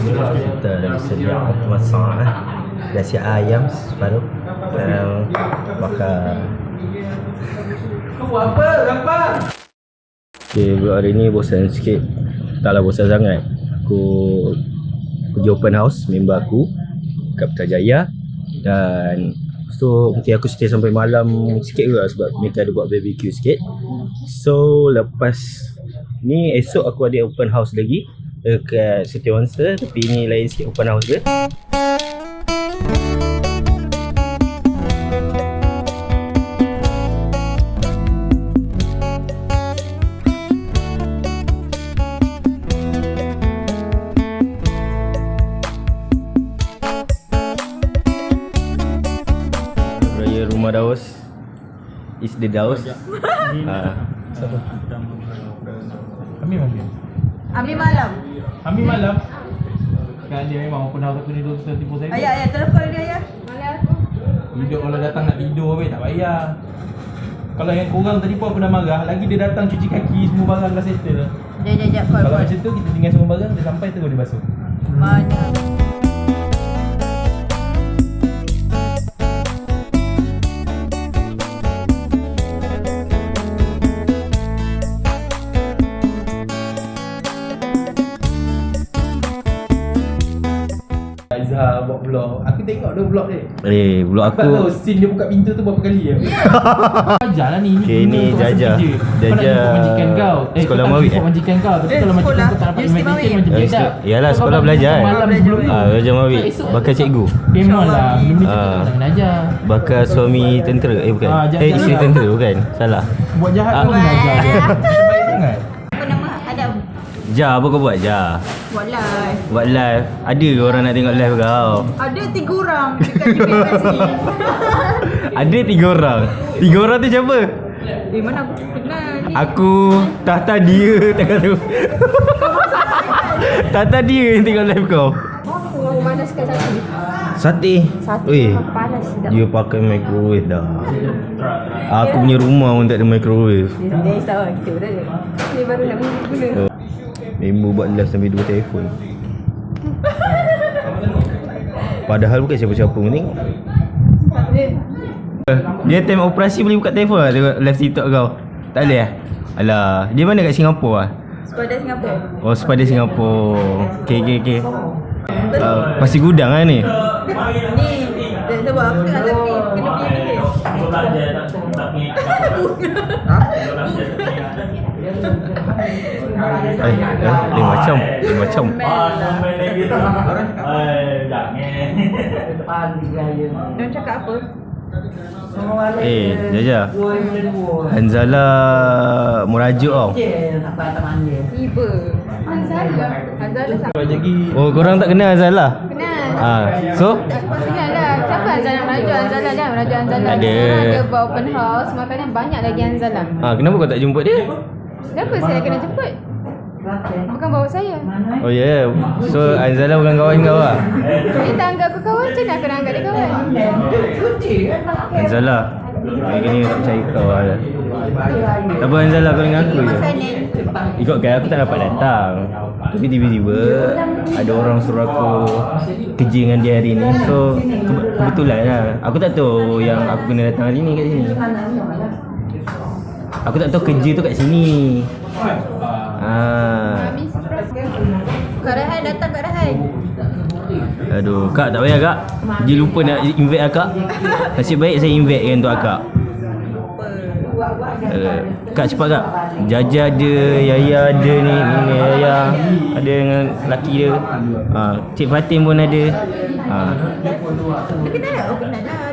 Kita dah sedia masak eh. Nasi ayam separuh dan bakar. Okay, buat hari ni bosan sikit. Taklah bosan sangat. Aku pergi open house member aku kat Putrajaya dan lepas tu mungkin aku stay sampai malam sikit juga sebab mereka ada buat barbecue sikit. So lepas ni esok aku ada open house lagi dekat City Monster tapi ni lain sikit open house dia. Raya Rumah Daus Is the Daus ha. Kami malam. Ambil malam. Kami malam. Kan dia memang open house aku ni 230 saya. Ayah, ayah, telefon dia ayah. Hidup kalau datang nak tidur weh tak payah. Kalau yang korang tadi pun aku dah marah, lagi dia datang cuci kaki semua barang dah settle. Jap, jap, jap, call, Kalau call. macam tu kita tinggal semua barang dia sampai terus dia basuh. Mana? Aizhar buat vlog. Aku tengok dia vlog dia. Eh, blog Aku tak tahu scene dia buka pintu tu berapa kali ya. Ajar lah ni. Okay, guna ni Jaja. Kau Jaja majikan kau. Eh, sekolah kau jumpa eh? majikan kau. Tapi Eh, kalau majikan kau tak dapat Mawid. macam Eh, beda. se- yalah, sekolah belajar. Malam sebelum ni. Ah, Raja Mawid Esok- Bakal cikgu Memang lah. Benda tu Ah. tak kena ajar. Bakal suami tentera Eh bukan Ah, Eh isteri tentera bukan Salah Buat jahat Ah. pun kena ajar dia. Baik sangat. Ja apa kau buat Ja? Buat live. Buat live? Ada ke orang nak tengok live kau Ada tiga orang dekat GPS ni. Ada tiga orang? Tiga orang tu siapa? Eh, mana aku kenal ni? Aku Tata dia Tengah tu. Tata dia yang tengok live kau. Aku panaskan satu. Sate? Satu Weh memang panas sedap. Dia pakai microwave dah. Aku punya rumah pun tak ada microwave. Dia risau lah kita tak? Ni baru nak guna. Member buat live sampai dua telefon. Padahal bukan siapa-siapa pun tengok Dia time operasi boleh buka telefon lah Tengok live TikTok kau. Tak boleh lah Alah Dia mana kat Singapura lah Sepada Singapura. Oh sepada Singapura Okay okay okay uh, Pasti gudang lah ni. Ni, dia sebab aku tengah tapi kena pilih. Eh, eh lain macam Lain macam Dia cakap apa? Eh Jaja Hanzala Merajuk tau Tiba. Hanzala. Hanzala siapa? Lagi Oh korang tak kenal Hanzala? Kenal. Ah, So Maksudnya lah Merajuk Anzala lah Merajuk Anzala Ada. Sekarang dia buat open house Makanya banyak lagi Anzala ah, Kenapa kau tak jemput dia? Kenapa saya kena jemput? Bukan bawa saya Oh ya yeah. So Hanzala bukan kawan kau lah Dia tak anggap aku kawan Macam mana aku nak anggap dia kawan? Hanzala Hari ni tak percaya kau lah Tak apa Hanzala kau dengan aku je Masa ni. Ikutkan aku tak dapat datang Tapi tiba-tiba Ada orang suruh aku Kerja dengan dia hari ni So ke- Kebetulan lah Aku tak tahu Yang aku kena datang hari ni kat sini Aku tak tahu kerja tu kat sini. Ah, surprise Kak Rehan datang Kak Rehan. Aduh, kak tak payah kak. Dia lupa nak invite akak. Nasib baik saya invite kan untuk akak. Uh, Kak cepat kak. Jaja ada, Yaya ada ni, ni Yaya Ada dengan laki dia. Uh, Cik Fatin pun ada. Uh, Dia kenal tak? Oh kenal lah.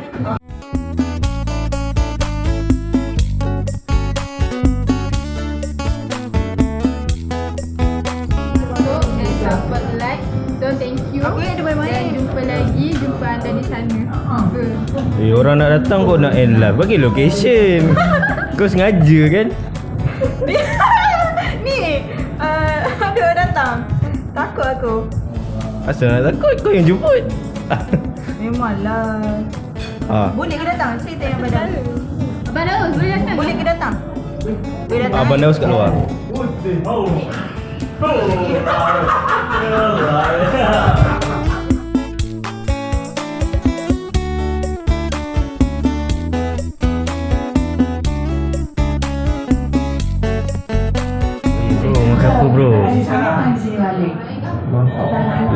Eh orang nak datang kau nak end live Bagi location Kau sengaja kan Ni, uh, ada orang datang. Takut aku. Asal nak takut kau yang jemput Memanglah. ah. Boleh ke datang? Cerita yang badan. Abang Daus boleh datang? Boleh ke datang? Boleh datang. Abang Daus kat luar Bro,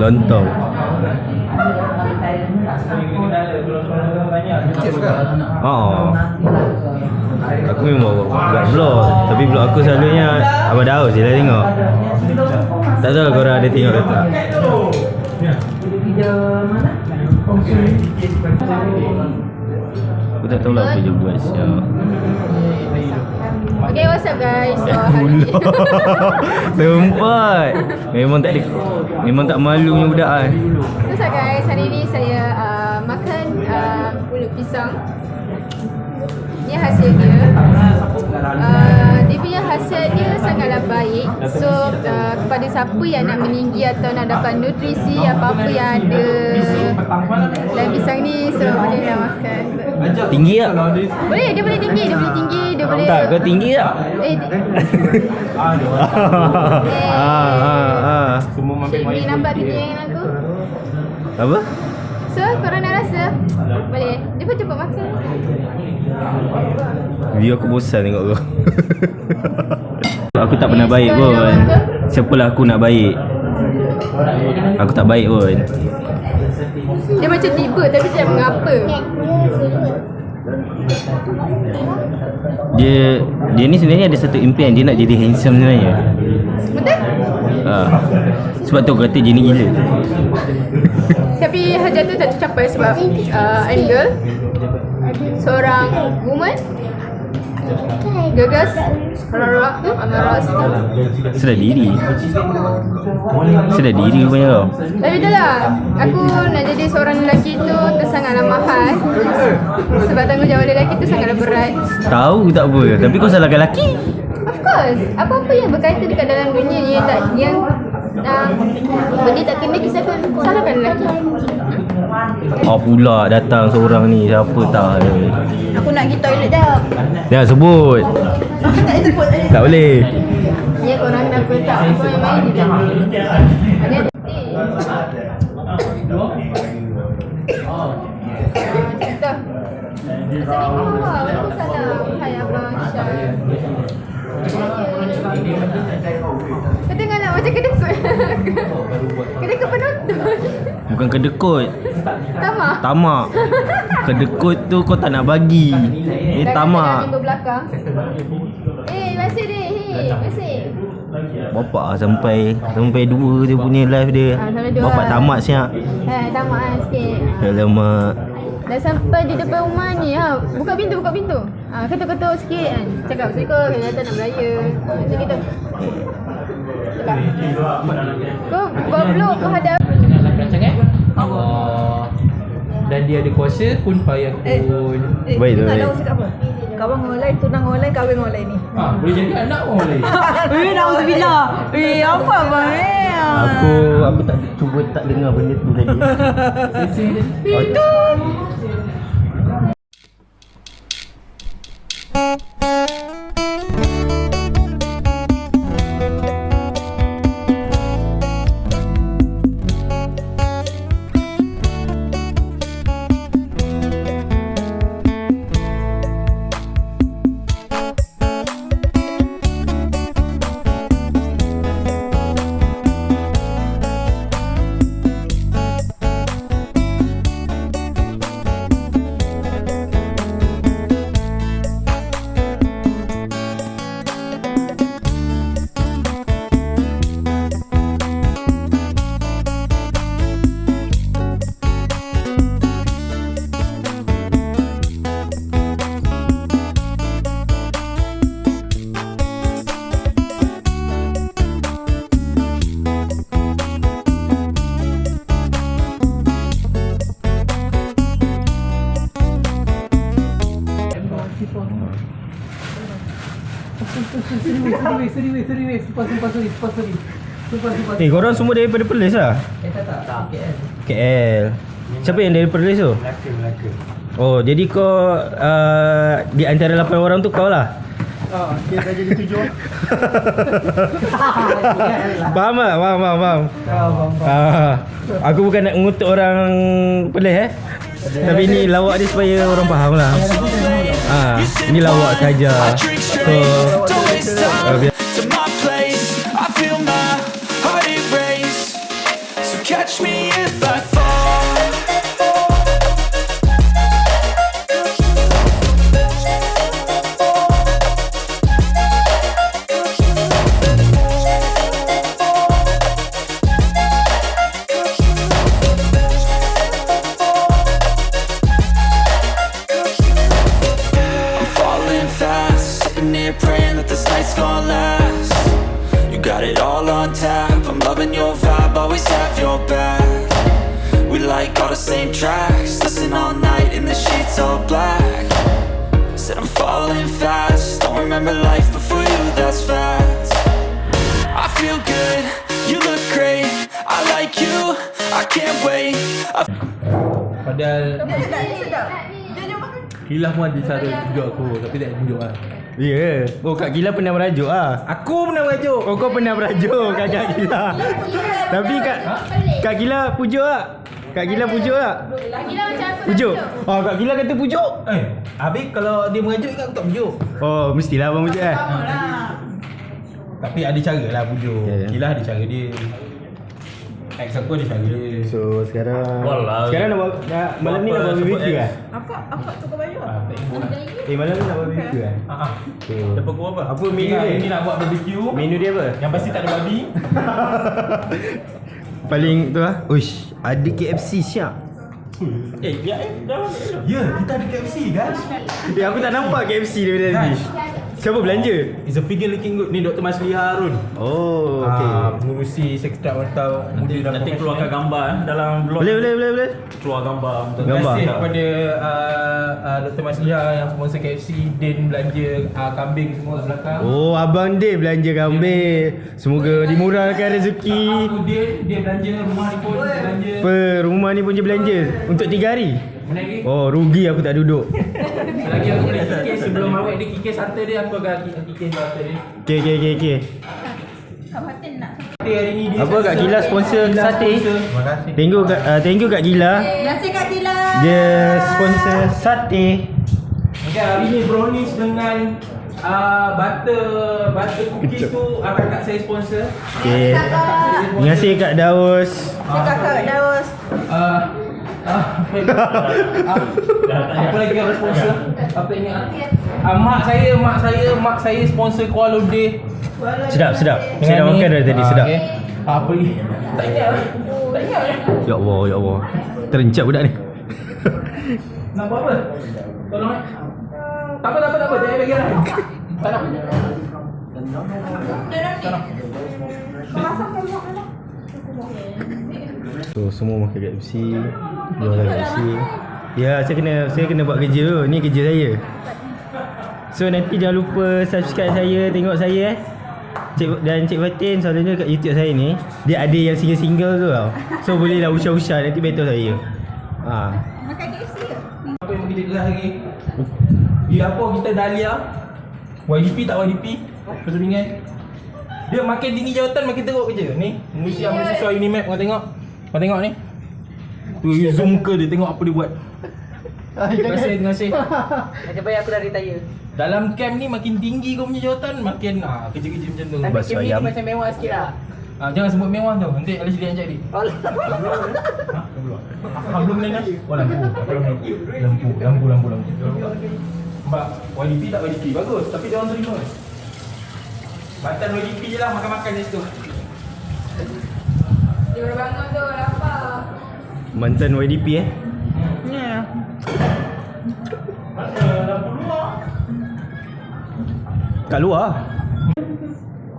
Lontong. Oh. Aku memang buat vlog Tapi vlog aku selalunya Abang Daud je lah tengok Tak tahu korang ada tengok ke tak Aku tak tahu lah apa dia buat siap Okay, what's up guys? So, hari ni Tempat Memang tak ada Memang tak malu punya budak kan What's up guys? Hari ni saya uh, makan uh, pulut pisang. Ni hasil dia uh, Dia punya hasil dia sangatlah baik. So uh, kepada siapa yang nak meninggi atau nak dapat nutrisi Apa-apa yang ada dalam pisang ni So boleh lah makan Tinggi tak? Boleh, dia boleh tinggi, dia boleh tinggi, dia boleh Tak, kau tinggi tak? Eh, ah, ah, ah. Semua mampir ni nampak tinggi yang aku Apa? So, korang nak rasa? Boleh? Dia pun cepat makan Video aku bosan tengok kau Aku tak pernah baik pun Siapalah aku nak baik Aku tak baik pun Dia macam tiba tapi tak mengapa? Dia Dia ni sebenarnya ada satu impian Dia nak jadi handsome sebenarnya. Betul? ha. Sebab tu kata dia ni gila. Tapi hajat tu tak tercapai sebab uh, angle. Seorang woman Gegas Rarak Amaras Sedar diri. Sedar diri punya kau. Tapi itulah lah, Aku nak jadi seorang lelaki tu Tersangatlah mahal Sebab tanggungjawab lelaki tu sangatlah berat. Tahu tak apa Tapi kau salahkan lelaki. Of course Apa-apa yang berkaitan dekat dalam dunia ni Yang tak Yang uh, Benda tak kena Kita pun salahkan lelaki Oh pula datang seorang ni. Siapa tak? Aku nak pergi toilet dah. Jangan sebut. Tak sebut. Tak boleh. Ya korang kenapa tak Apa yang main ni Ada Cerita Assalamualaikum. Waalaikumsalam Hai Abang Syah. Kau tengok lah macam kedekut. Kedekut penonton Bukan kedekut Tamak Tamak Kedekut tu kau tak nak bagi Ni Jangan tamak Eh masih deh Hei masih Bapak lah sampai Sampai dua dia punya live dia dua. Bapak tamat siap Eh tamak lah sikit Alamak Dah sampai di depan rumah ni ha. Buka pintu, buka pintu. Ha, ketuk-ketuk sikit kan. Cakap, Assalamualaikum, kena datang nak beraya. Macam gitu. Cakap. Kau buat vlog menghadap. Janganlah kerancang eh Allah Dan dia ada kuasa Kun fayakun Eh, Baik tu, tak tahu cakap apa. Kawan orang lain, tunang orang lain, kahwin orang lain ni. Ha, boleh jadi anak orang lain Eh, na'udzubillah. Eh, apa abang eh? Aku aku tak cuba tak dengar benda tu lagi Itu. Eh korang semua daripada Perlis lah KL Siapa yang dari Perlis tu? Oh jadi kau uh, Di antara 8 orang tu kau lah Ah, dia dah jadi tujuh. Faham tak? Faham, faham, faham. Ah, aku bukan nak mengutuk orang pelih eh. Tapi ni lawak dia supaya orang faham lah. Ah, ni lawak saja. So, uh, touch me the same tracks, listen all night in the sheets all black. Said I'm falling fast, don't remember life before you, that's fact. I feel good, you look great. I like you, I can't wait. I Padahal sedap, dia sedap. Kilah pun ada cara tunjuk aku Tapi tak tunjuk lah Ya. Yeah. Oh, Kak Gila pernah merajuk ah. Aku pernah merajuk Oh, kau pernah merajuk Kak Gila. Tapi Kak Kak Gila pujuk tak? Kak Gila pujuk tak? Gila macam apa? Pujuk. Oh, Kak Gila kata pujuk. Eh, habis kalau dia ingat aku tak pujuk Oh, mestilah abang pujuk eh. Sama lah. Tapi ada cara lah pujuk Ya, ya. Kilah ada cara dia Ex aku ada cara dia So, sekarang Walau. Sekarang nak, buat- nak malam ni nak buat BBQ X? ah? Apa apa tukar baju? Ah. Eh, malam ni nak buat BBQ ah. So, Dapat kau apa? apa menu Ini dia? nak buat barbecue Menu dia apa? Yang pasti tak ada babi Paling tu ah. Uish, ada KFC siap. Eh, ya eh, dah. Ya, kita ada KFC guys Eh, aku tak nampak KFC dia tadi. Siapa belanja? It's a figure looking good Ni Dr. Masli Harun Oh, okey. Ah, Pengurusi Sekretariat Wanita Muda dan Nanti keluarkan gambar eh, dalam blog. Boleh, boleh, boleh, boleh. Keluar gambar. betul. Terima Gambar. kasih kepada uh, uh, Dr. Masliha yang sponsor KFC Din belanja uh, kambing semua kat belakang Oh, abang dia belanja kambing. Semoga dimurahkan rezeki. Aku Din, dia belanja rumah ni pun dia belanja Apa, rumah ni pun je belanja untuk 3 hari. Oh, rugi aku tak duduk. Lagi aku boleh kikis sebelum awak dia kikis harta dia Aku akan ki- kikis harta dia Okey, okey, okey, okey. Kak Fatin nak. Dia hari ni dia Apa Kak Gila sponsor Gila sate? Terima kasih Thank you Kak, uh, thank you Kak Gila. Terima kasih Kak Gila. Dia sponsor sate. Okay, hari ni brownies dengan uh, butter butter cookies tu uh, kakak saya sponsor Okey. Terima kasih Kak Daus. Terima kasih Kak Daus. Uh, apa, apa lagi yang sponsor? Apa ingat? Uh, mak saya, mak saya, mak saya sponsor Kuala Lumpur. Sedap, sedap. Saya dah makan dah tadi, Ah, sedap. okay. Apa lagi? Tak ingat lah. Tak ingat lah. Ya Allah, ya Allah. Terencap budak ni. Nak buat apa? Tolong eh. Tak apa, tak apa, tak apa. Jangan bagi lah. Tak nak. Tak nak. So semua makan KFC Dia makan KFC Ya saya kena Saya kena buat kerja tu. Ni kerja saya. So nanti jangan lupa Subscribe saya Tengok saya eh. Cik, dan Cik Fatin selalunya kat YouTube saya ni. Dia ada yang single-single tu tau. So boleh lah usah-usah Nanti betul saya. Ha. Makan KFC ke? Apa yang kita keras lagi? Di dapur kita Dahlia. YDP tak YDP? Persaingan Dia makin tinggi jawatan makin teruk kerja Ni Mesti yang mahasiswa Unimap kau tengok. Kau tengok ni. Tu zoom ke? Dia tengok apa dia buat. Terima kasih, terima kasih. Macam baik aku dah retire? Dalam camp ni makin tinggi kau punya jawatan. Makin ah, kerja-kerja macam tu. Tapi game ni dia macam mewah sikit lah. Ah, Jangan sebut mewah tu. Nanti Alice dia yang jadi Alah. Ah, belum ni nak? Oh lampu. Lampu, lampu, lampu, lampu. Mbak, YDP tak YDP bagus, tapi dia orang terima. Bantan YDP je lah makan-makan kat situ. Dia baru bangun tu, lapar. Mantan YDP eh Ya. Kat luar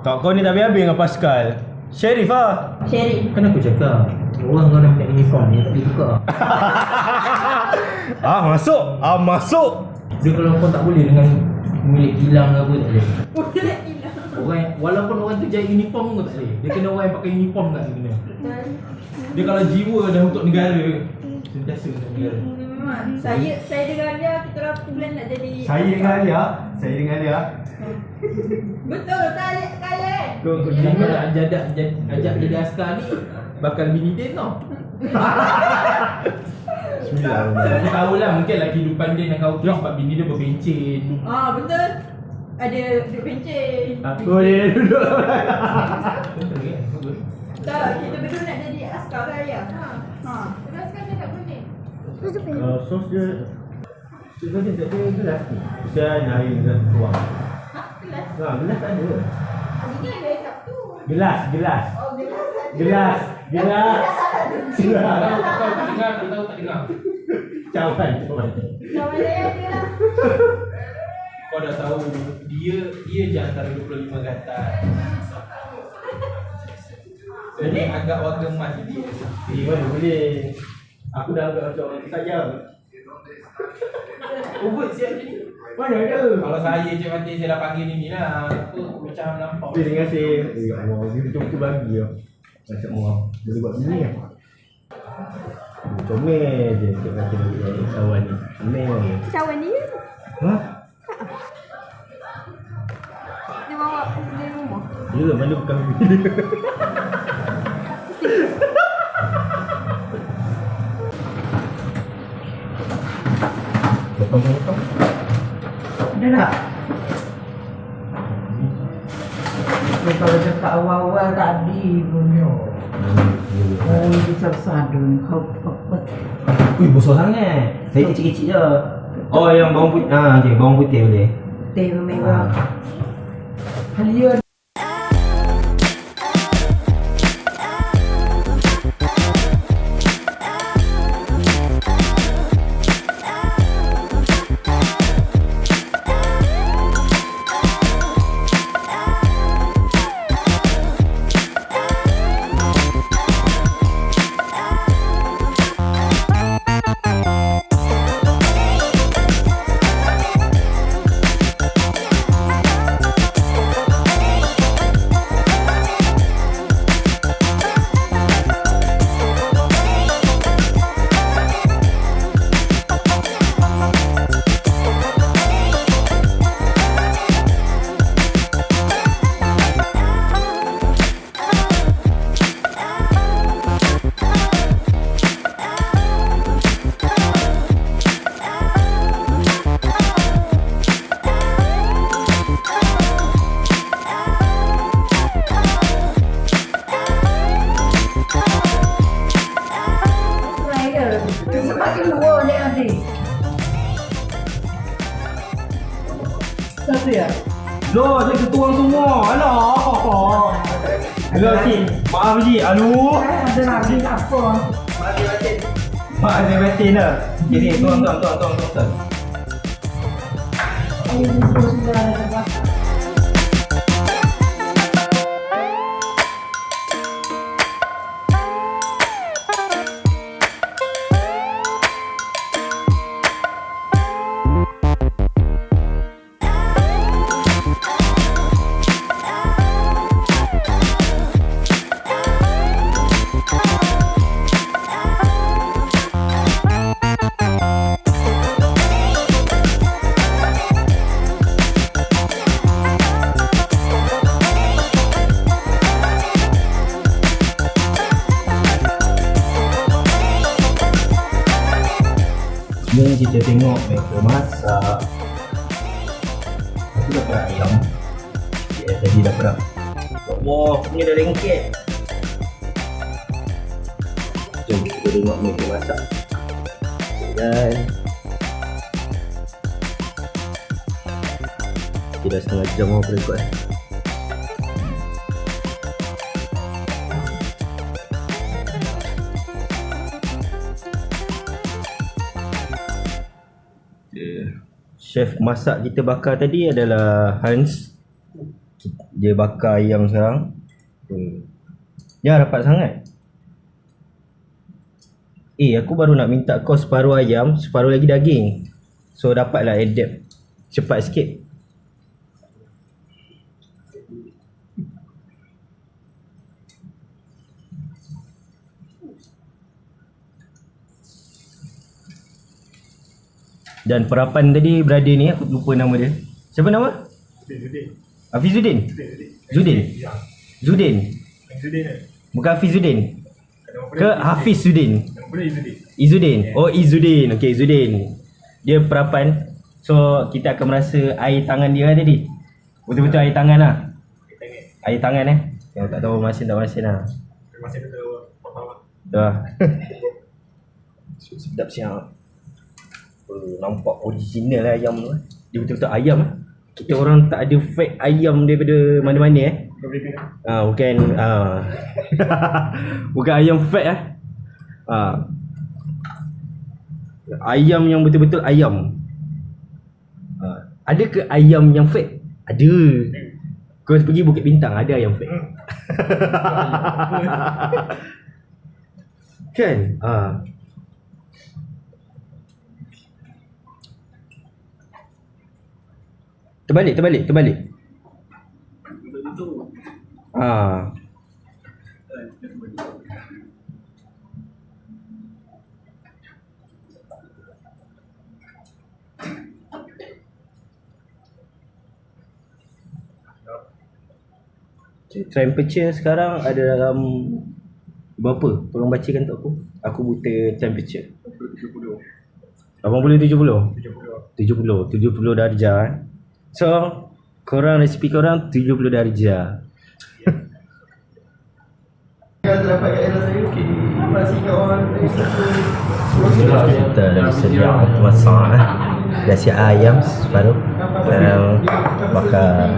Tak kau ni tak habis-habis dengan Pascal Sheriff ah Sherry. Kan aku cakap, orang kau nak pakai uniform ni tak boleh buka. Ah masuk Ah masuk Dia kalau kau tak boleh dengan milik kilang ke apa tak boleh. Orang yang, walaupun orang tu jahit uniform pun tak boleh. Dia kena orang yang pakai uniform tak dia kena. Dia kalau jiwa dah untuk negara, sentiasa untuk negara. Ha, saya saya dengan dia kita orang bulan nak jadi Saya dengan Alia Saya dengan Alia Betul tak kaya? Kau kau Dia jangan nak ajak, ajak, ajak jadi askar ni Bakal bini dia tau Bismillah Aku tahu lah mungkin lah kehidupan dia nak kau sebab bini dia berbencin Ah betul. Ada duduk pencen. Aku dia duduk Betul? Betul. Tak, kita berdua nak jadi askar ke ayah? Ha. Ha. Terus kan dia tak boleh. Uh, sos dia Sos dia tak ada gelas ni Saya nak air gelas tuang Ha? Kelas? Ha, gelas tak ada Ini ada Sabtu. Gelas, gelas Oh, gelas. Gelas, gelas Kau tahu tak dengar, tahu tak dengar Cawan, cawan Sama saya ada lah. Kau dah tahu dia dia je antara 25 ke atas Jadi agak warga emas dia. Eh, mana boleh? Aku dah anggap macam orang sayang Overt siap je ni. Mana ada? Kalau saya je mati saya dah panggil ni lah. Apa macam nampak. Terima kasih. Eh, ya Allah, dia betul-betul bagi ya Macam Allah, boleh buat begini ya Comel je. Cik kata dia kawan ni. Comel. Cawan dia. Ha? Dia bawa dari rumah. Ya, mana bukan begini Potong-potong Dah tak? Dia kalau cakap awal-awal tadi punya. Oh, dia tersadun. Kau apa? Ui, besar sangat Saya kecil-kecil je Oh, yang bawang putih Ah, okay, bawang putih boleh Teh merah. Halia saya. เโลนี่คือตัวตัวงอเหรอเลือกสิมาจีอาสิอนุมันจะหนักดีตับฟอนมาเดวิดมาเดวิดเนอะยี่นี่ตัวตัวตัวตัวตัวตัว mereka masak Aku dapat ayam. Ya, tadi dapat Wah, punya dah lengket. Jom kita tengok mereka masak. Dan Kita dah setengah jam apa rekod eh Chef masak kita bakar tadi adalah Hans. Dia bakar ayam sekarang. Hmm. Ya rapat sangat. Eh aku baru nak minta kau separuh ayam Separuh lagi daging. So dapatlah adapt Cepat sikit Dan perapan tadi brother ni aku lupa nama dia. Siapa nama? Hafizuddin. Zudin. Zudin. Bukan Hafizuddin. Ke Hafiz Zudin. Izudin. Oh Izudin. Okey Izudin. Dia perapan. So kita akan merasa air tangan dia tadi. Betul-betul air tangan lah. Air tangan eh. Yang tak tahu masin tak masin lah. Betul lah. so, sedap siap. Nampak original lah ayam tu. eh. Dia betul-betul ayam eh. Kita orang tak ada fake ayam daripada mana-mana eh. Ah bukan ah. bukan ayam fake eh. Ah. Ayam yang betul-betul ayam. Ah. Ada ke ayam yang fake? Ada. Kau pergi Bukit Bintang ada ayam fake. kan? Ah. Terbalik, terbalik, terbalik. Ah. Okay, Temperature sekarang ada dalam berapa? Tolong bacakan untuk aku. Aku buta temperature. 80 70. 70. 70 darjah. eh. So, korang resipi korang 70 darjah. Kita dah sedia masak eh. Dah siap ayam separuh. Dan bakar.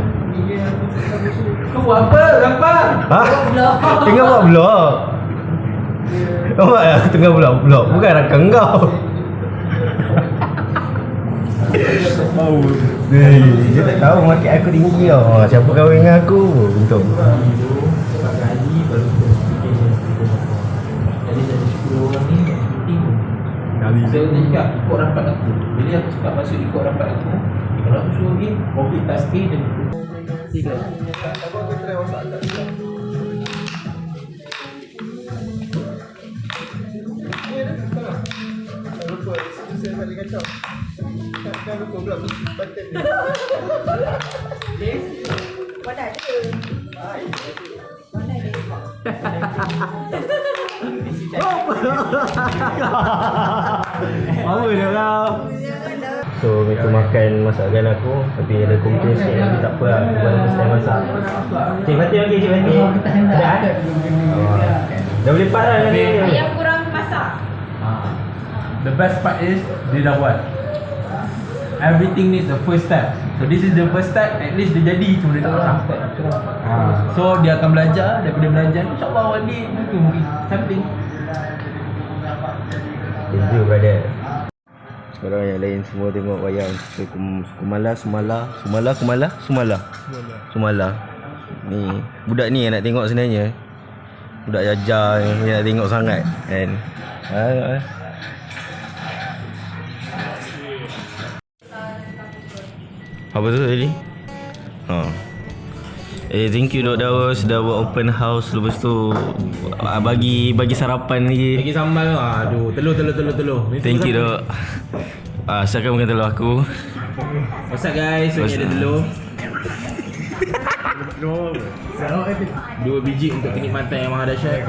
Kau buat apa? Apa? Ha? Tengah buat vlog. Nampak ya? Tengah buat vlog. Bukan rakam kau. Dia tak tahu market aku tinggi tau. Siapa kahwin dengan aku? Untung. Saya tak cakap ikut rapat aku Jadi aku cakap masuk ikut rapat aku Kalau aku suruh ni Complete task A dan Tiga Mana ada? Mana ada? Apa dia kau? So, mereka makan masakan aku Tapi ada komplain sikit Tapi tak apa lah Aku baru first time masak Cik Fatih okey Cik Fatih Ada ada oh. Dah boleh part lah nanti Ayam. The best part is Dia dah buat. Everything needs the first step. So this is the first step. At least dia jadi Cuma dia tak masak Ah. So dia akan belajar. Daripada belajar InsyaAllah one day Mungkin mungkin Something. Thank you brother. Sekarang yang lain semua tengok wayang. Sukumala, Sumala. Sumala, Kumala, Sumala. Sumala. Ni Budak ni yang nak tengok sebenarnya. Budak jajar yang yang nak tengok sangat Kan? Ha, ha. Apa tu tadi? Ha. Eh thank you Dok Daus dah buat open house. Lepas tu ah, bagi bagi sarapan lagi. Bagi sambal. Tu Aduh Telur telur telur telur. Ni Thank you dok. Ah, silakan makan telur aku. What's up guys? So ada telur. Dua biji untuk kenikmatan yang maha dahsyat.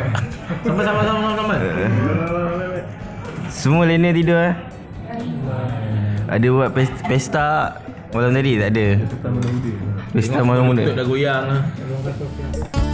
Sama sama sama sama sama. Semua lainnya tidur eh. Ada buat pes- pesta malam tadi tak ada. Pesta malam muda. Untuk dah goyang lah